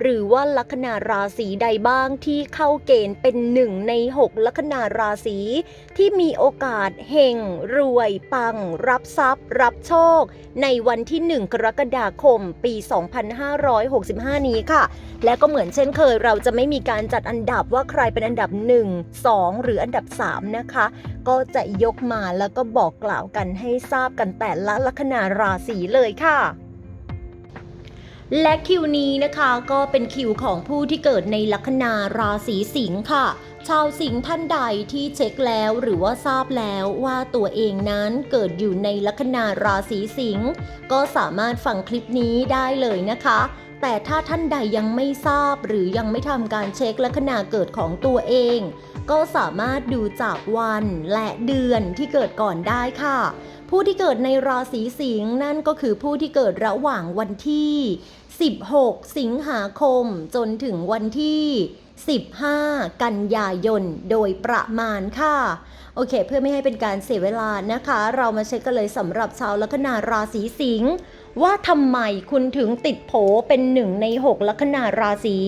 หรือว่าลัคนาราศีใดบ้างที่เข้าเกณฑ์เป็นหนึ่งใน 6 ลัคนาราศีที่มีโอกาสเฮงรวยปัง รับทรัพย์ รับโชค ในวันที่ 1 กรกฎาคม ปี 2565 นี้ค่ะ และก็เหมือนเช่นเคยเราจะไม่มีการจัดอันดับว่าใครเป็นอันดับ 1 2 หรืออันดับ 3 นะคะ ก็จะยกมาแล้วก็บอกกล่าวกันให้ทราบกันแต่ละลัคนาราศีเลยค่ะ และคิวนี้นะคะก็เป็นคิวของผู้ที่เกิดในลัคนาราศีสิงค์ค่ะ ชาวสิงห์ท่านใดที่เช็คแล้วหรือว่าทราบแล้วว่าตัวเองนั้นเกิดอยู่ในลัคนาราศีสิงห์ก็สามารถฟังคลิปนี้ได้เลยนะคะ แต่ถ้าท่านใดยังไม่ทราบหรือยังไม่ทำการเช็คลัคนาเกิดของตัวเอง ก็สามารถดูจากวันและเดือนที่เกิดก่อนได้ค่ะ ผู้ที่เกิดในราศีสิงห์นั่นก็คือผู้ที่เกิดระหว่างวันที่ 16 สิงหาคม จนถึงวันที่ 15 กันยายน โดยประมาณค่ะ โอเค เพื่อไม่ให้เป็นการเสียเวลานะคะ เรามาเช็คกันเลยสำหรับชาวลัคนาราศีสิงห์ว่าทำไมคุณถึงติดโผเป็นหนึ่งใน 6 ลัคนาราศี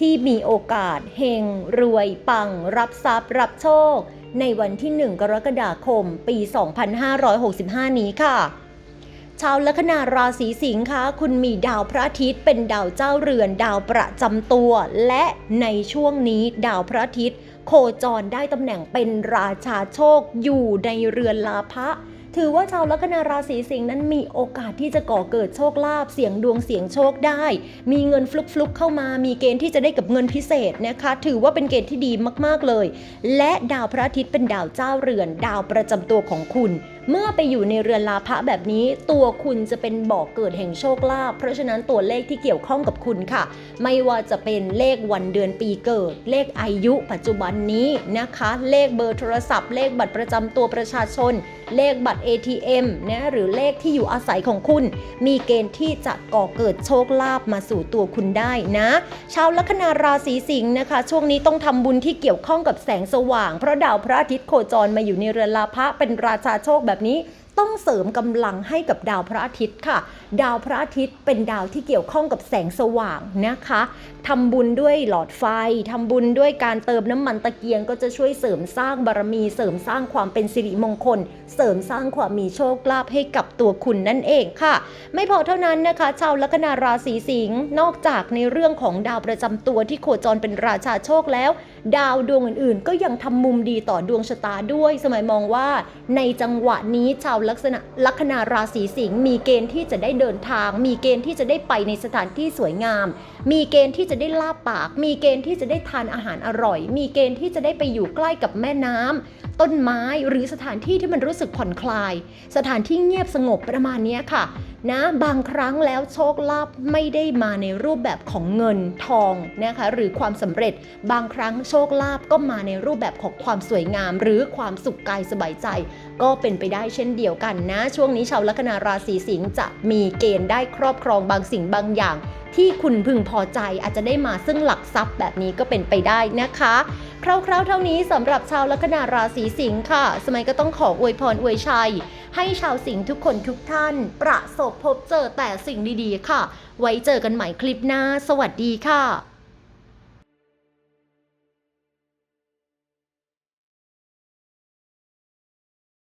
ที่มีโอกาสเฮงรวยปัง รับทรัพย์ รับโชค ในวันที่ 1 กรกฎาคม ปี 2565 นี้ค่ะ ชาวลัคนาราศีสิงค์คะคุณมีดาวพระอาทิตย์เป็นดาวเจ้าเรือนดาวประจำตัว และในช่วงนี้ดาวพระอาทิตย์ โคจรได้ตำแหน่งเป็นราชาโชคอยู่ในเรือนลาภะ ถือว่าชาวลัคนาราศีสิงห์นั้นมีโอกาสที่จะก่อเกิดโชคลาภเสียงดวงเสียงโชคได้ มีเงินฟลุกฟลุกๆเข้ามา มีเกณฑ์ที่จะได้กับเงินพิเศษนะคะ ถือว่าเป็นเกณฑ์ที่ดีมากๆเลย และดาวพระอาทิตย์เป็นดาวเจ้าเรือน ดาวประจำตัวของคุณ เมื่อไปอยู่ในเรือนลาภะแบบนี้ ตัวคุณจะเป็นบ่อกเกิดแห่งโชคลาภเพราะฉะนั้นตัวเลขที่เกี่ยวข้องกับคุณค่ะ ไม่ว่าจะเป็นเลขวันเดือนปีเกิด เลขอายุปัจจุบันนี้นะคะ เลขเบอร์โทรศัพท์ เลขบัตรประจำตัวประชาชน เลขบัตร ATM นะหรือเลขที่อยู่อาศัยของคุณ มีเกณฑ์ที่จะก่อเกิดโชคลาภมาสู่ตัวคุณได้นะชาวลัคนาราศีสิงห์นะคะ ช่วงนี้ต้องทำบุญที่เกี่ยวข้องกับแสงสว่าง เพราะดาวพระอาทิตย์โคจรมาอยู่ในเรือนลาภะเป็นราชาโชคแบบนี้ ต้องเสริมกำลังให้กับดาวพระอาทิตย์ค่ะ ดาวพระอาทิตย์เป็นดาวที่เกี่ยวข้องกับแสงสว่างนะคะทำบุญด้วยหลอดไฟทำบุญด้วยการเติมน้ำมันตะเกียง ก็จะช่วยเสริมสร้างบารมี เสริมสร้างความเป็นสิริมงคล เสริมสร้างความมีโชคลาภให้กับตัวคุณนั่นเองค่ะ ไม่พอเท่านั้นนะคะ ชาวลัคนาราศีสิงห์นอกจากในเรื่องของดาวประจำตัวที่โคจรเป็นราชาโชคแล้ว ดาวดวงอื่นๆ ก็ยังทำมุมดีต่อดวงชะตาด้วย สมัยมองว่าในจังหวะนี้ชาวลักษณะลัคนาราศีสิงห์มีเกณฑ์ที่จะได้เดินทาง มีเกณฑ์ที่จะได้ไปในสถานที่สวยงาม มีเกณฑ์ที่จะได้ลาบปาก มีเกณฑ์ที่จะได้ทานอาหารอร่อย มีเกณฑ์ที่จะได้ไปอยู่ใกล้กับแม่น้ำต้นไม้หรือสถานที่ที่มันรู้สึกผ่อนคลาย สถานที่เงียบสงบประมาณนี้ค่ะ นะบางครั้งแล้วโชคลาภไม่ได้มาในรูปแบบของเงินทองนะคะหรือความสำเร็จบางครั้งโชคลาภก็มาในรูปแบบของความสวยงาม หรือความสุขกายสบายใจ ก็เป็นไปได้เช่นเดียวกันนะ ช่วงนี้ชาวลัคนาราศีสิงห์จะมีเกณฑ์ได้ครอบครองบางสิ่งบางอย่าง ที่คุณพึงพอใจอาจจะได้มาซึ่งหลักทรัพย์แบบนี้ก็เป็นไปได้นะคะคร่าวๆเท่านี้สำหรับชาวลัคนาราศีสิงค์ค่ะ สมัยก็ต้องขออวยพรอวยชัย ให้ชาวสิงห์ทุกคนทุกท่าน ประสบพบเจอแต่สิ่งดีๆค่ะ ไว้เจอกันใหม่คลิปหน้า สวัสดีค่ะ